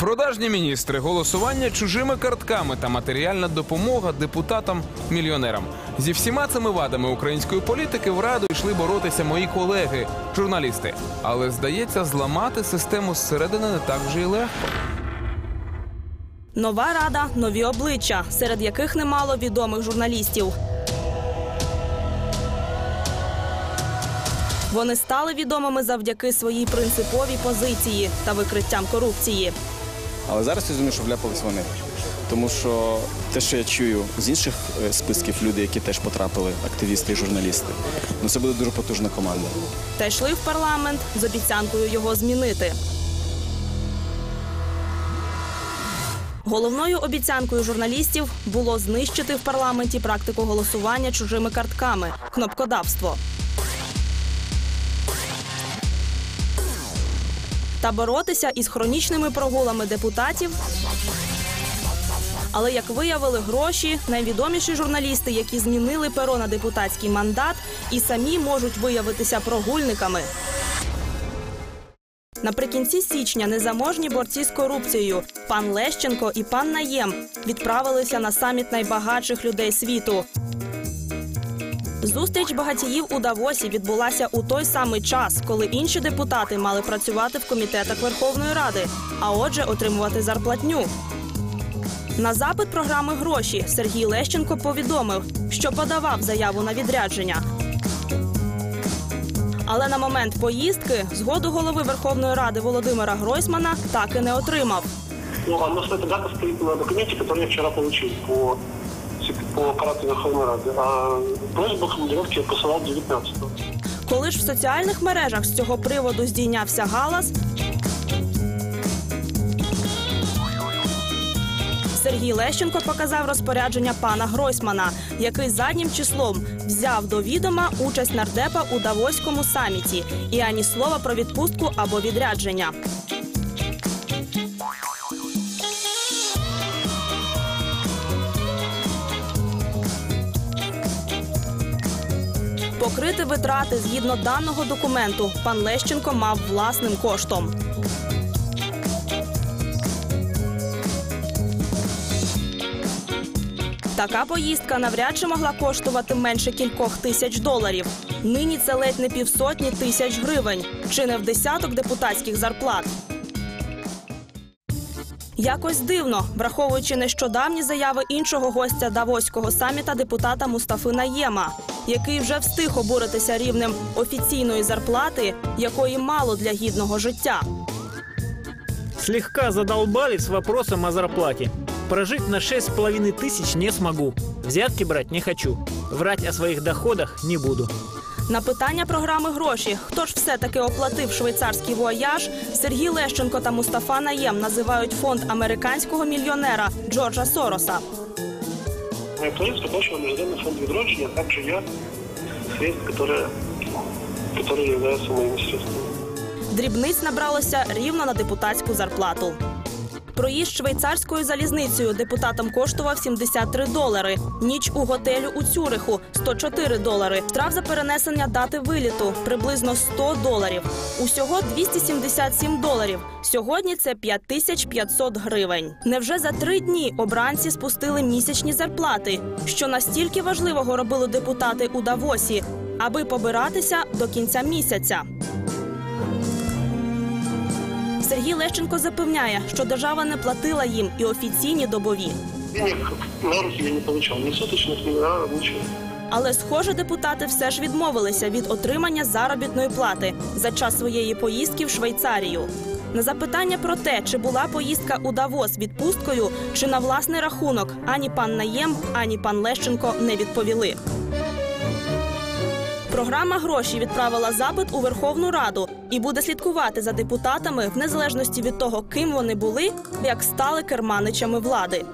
Продажні міністри, голосування чужими картками та матеріальна допомога депутатам-мільйонерам. Зі всіма цими вадами української політики в раду йшли боротися мої колеги, журналісти. Але здається, зламати систему зсередини не так вже й легко. Нова рада, нові обличчя, серед яких немало відомих журналістів. Вони стали відомими завдяки своїй принциповій позиції та викриттям корупції. Але зараз я думаю, що вляпались вони. Тому що те, що я чую з інших е, списків людей, які теж потрапили, активісти і журналісти, ну це буде дуже потужна команда. та йшли в парламент з обіцянкою його змінити. Головною обіцянкою журналістів було знищити в парламенті практику голосування чужими картками кнопкодавство. Та боротися із хронічними прогулами депутатів. Але як виявили гроші, найвідоміші журналісти, які змінили перо на депутатський мандат, і самі можуть виявитися прогульниками. Наприкінці січня незаможні борці з корупцією пан Лещенко і пан Наєм відправилися на саміт найбагатших людей світу. Зустріч багатіїв у Давосі відбулася у той самий час, коли інші депутати мали працювати в комітетах Верховної Ради, а отже, отримувати зарплатню. На запит програми гроші Сергій Лещенко повідомив, що подавав заяву на відрядження. Але на момент поїздки згоду голови Верховної Ради Володимира Гройсмана так і не отримав. Ну, а наша эта дата стоит на документе, который я вчера получил по, по аппарату Верховной Рады. А просьбу командировки я посылал 19-го. Коли ж в соціальних мережах з цього приводу здійнявся галас, Сергій Лещенко показав розпорядження пана Гройсмана, який заднім числом взяв до відома участь нардепа у Давоському саміті і ані слова про відпустку або відрядження. Покрити витрати згідно даного документу пан Лещенко мав власним коштом. Така поїздка навряд чи могла коштувати менше кількох тисяч доларів. Нині це ледь не півсотні тисяч гривень, чи не в десяток депутатських зарплат. Якось дивно, враховуючи нещодавні заяви іншого гостя Давоського саміта депутата Мустафи Наєма, який вже встиг обуритися рівнем офіційної зарплати, якої мало для гідного життя. Слегка задолбали с вопросом о зарплате. Прожить на 6,5 тысяч не смогу. Взятки брать не хочу. Врать о своих доходах не буду. На питання програми гроші, хто ж все-таки оплатив швейцарський вояж, Сергій Лещенко та Мустафа Наєм називають фонд американського мільйонера Джорджа Сороса Мой проект оплачивал Международный фонд відродження, а также я средств, которые, которые являются моими средствами. Дрібниць набралося рівно на депутатську зарплату. Проїзд швейцарською залізницею депутатам коштував 73 долари. Ніч у готелю у Цюриху 104 долари. Штраф за перенесення дати виліту приблизно 100 доларів. Усього 277 доларів. Сьогодні це 5500 гривень. Невже за три дні обранці спустили місячні зарплати? Що настільки важливого робили депутати у Давосі, аби побиратися до кінця місяця? Сергій Лещенко запевняє, що держава не платила їм і офіційні добові. Денег на руки я не получал, ни суточных, ни на ничего. Але, схоже, депутати все ж відмовилися від отримання заробітної плати за час своєї поїздки в Швейцарію. На запитання про те, чи була поїздка у Давос відпусткою, чи на власний рахунок, ані пан Наєм, ані пан Лещенко не відповіли. Програма гроші відправила запит у Верховну Раду і буде слідкувати за депутатами в незалежності від того, ким вони були, як стали керманичами влади.